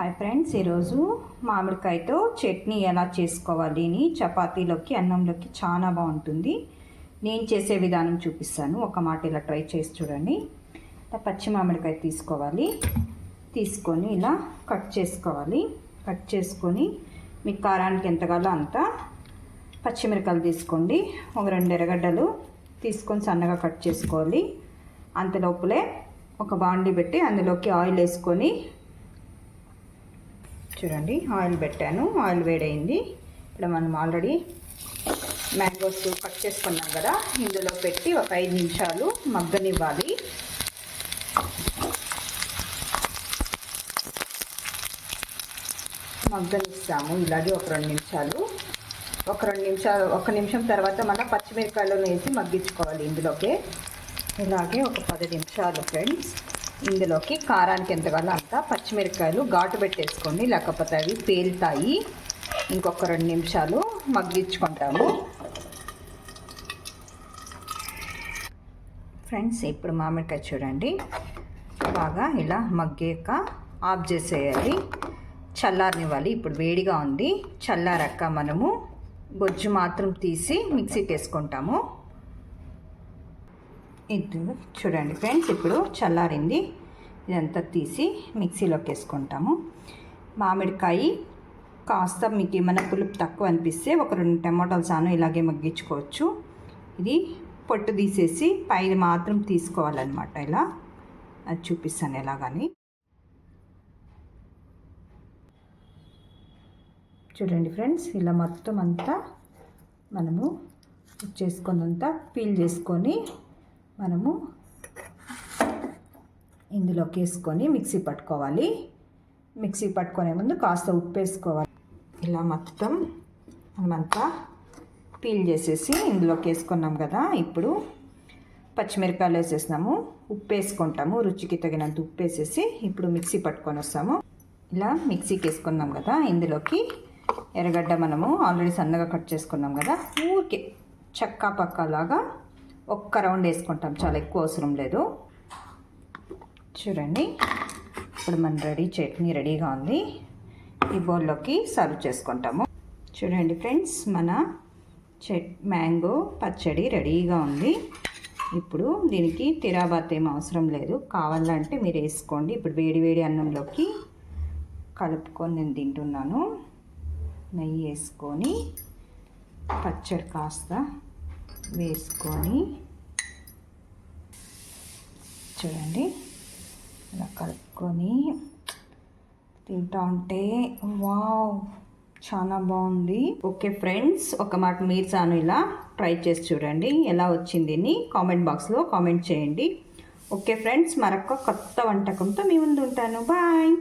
Hi friends ఈరోజు మామిడికాయతో చట్నీ ఎలా చేసుకోవాలి అని చపాతీలోకి అన్నంలోకి చాలా బాగుంటుంది. నేను చేసే విధానం చూపిస్తాను. ఒక మాట ఇలా ట్రై చేసి చూడండి. ఇలా పచ్చి మామిడికాయ తీసుకోవాలి. తీసుకొని ఇలా కట్ చేసుకోవాలి. కట్ చేసుకొని మీకు కారానికి ఎంత కావాలో అంత పచ్చిమిరకాయలు తీసుకోండి. ఒక రెండు ఎర్రగడ్డలు తీసుకొని సన్నగా కట్ చేసుకోవాలి. అంత లోపలే ఒక బాండి పెట్టి అందులోకి ఆయిల్ వేసుకొని చూడండి ఆయిల్ పెట్టాను ఆయిల్ వేడైంది. ఇక్కడ మనం ఆల్రెడీ మ్యాంగోస్ కట్ చేసుకున్నాం కదా ఇందులో పెట్టి ఒక ఐదు నిమిషాలు మగ్గనివ్వాలి. మగ్గనిస్తాము ఇలాగే ఒక రెండు నిమిషాలు. ఒక రెండు నిమిషాలు ఒక నిమిషం తర్వాత మనం పచ్చిమిరపకాయలు వేసి మగ్గించుకోవాలి ఇందులోకి. ఇలాగే ఒక పది నిమిషాలు ఫ్రెండ్స్. ఇందులోకి కారానికి ఎంతగానో అంత పచ్చిమిరపకాయలు ఘాటు పెట్టేసుకోండి లేకపోతే అవి పేలుతాయి. ఇంకొక రెండు నిమిషాలు మగ్గించుకుంటాము. ఫ్రెండ్స్ ఇప్పుడు మామిడికాయ చూడండి. బాగా ఇలా మగ్గాక ఆఫ్ చేసేయాలి. చల్లారనివ్వాలి. ఇప్పుడు వేడిగా ఉంది. చల్లారాక మనము గొజ్జు మాత్రం తీసి మిక్సీకి వేసుకుంటాము. ఇది చూడండి ఫ్రెండ్స్ ఇప్పుడు చల్లారింది. ఇదంతా తీసి మిక్సీలోకి వేసుకుంటాము. మామిడికాయ కాస్త మీకు ఏమైనా పులుపు తక్కువ అనిపిస్తే ఒక రెండు టమాటాలు సాను ఇలాగే మగ్గించుకోవచ్చు. ఇది పొట్టు తీసేసి పైన మాత్రం తీసుకోవాలన్నమాట ఇలా. అది చూపిస్తాను ఎలాగని. చూడండి ఫ్రెండ్స్ ఇలా మొత్తం అంతా మనము చేసుకున్నంతా పీల్ చేసుకొని మనము ఇందులోకి వేసుకొని మిక్సీ పట్టుకోవాలి. మిక్సీ పట్టుకునే ముందు కాస్త ఉప్పు వేసుకోవాలి. ఇలా మొత్తం మనమంతా పీల్ చేసేసి ఇందులోకి వేసుకున్నాం కదా. ఇప్పుడు పచ్చిమిరపకాయలు వేసేసినాము. ఉప్పు వేసుకుంటాము. రుచికి తగినంత ఉప్పు వేసేసి ఇప్పుడు మిక్సీ పట్టుకొని వస్తాము. ఇలా మిక్సీకి వేసుకున్నాం కదా. ఇందులోకి ఎర్రగడ్డ మనము ఆల్రెడీ సన్నగా కట్ చేసుకున్నాం కదా. ఊరికే చక్కా పక్కలాగా ఒక్క రౌండ్ వేసుకుంటాం. చాలా ఎక్కువ అవసరం లేదు. చూడండి. ఇప్పుడు మన రెడీ చట్నీ రెడీగా ఉంది. ఈ బౌల్లోకి సర్వ్ చేసుకుంటాము. చూడండి ఫ్రెండ్స్ మన చెట్ మ్యాంగో పచ్చడి రెడీగా ఉంది. ఇప్పుడు దీనికి తిరాబాత్ ఏం అవసరం లేదు. కావాలంటే మీరు వేసుకోండి. ఇప్పుడు వేడి వేడి అన్నంలోకి కలుపుకొని నేను తింటున్నాను. నెయ్యి వేసుకొని పచ్చడి కాస్త వేసుకొని చూడండి. ఇలా కలుపుకొని తింటా ఉంటే వావ్! చాలా బాగుంది. ఓకే ఫ్రెండ్స్ ఒక మాట మీరు చాను ఇలా ట్రై చేసి చూడండి. ఎలా వచ్చింది అని కామెంట్ బాక్స్లో కామెంట్ చేయండి. ఓకే ఫ్రెండ్స్ మరొక కొత్త వంటకంతో మీ ముందు ఉంటాను. బాయ్!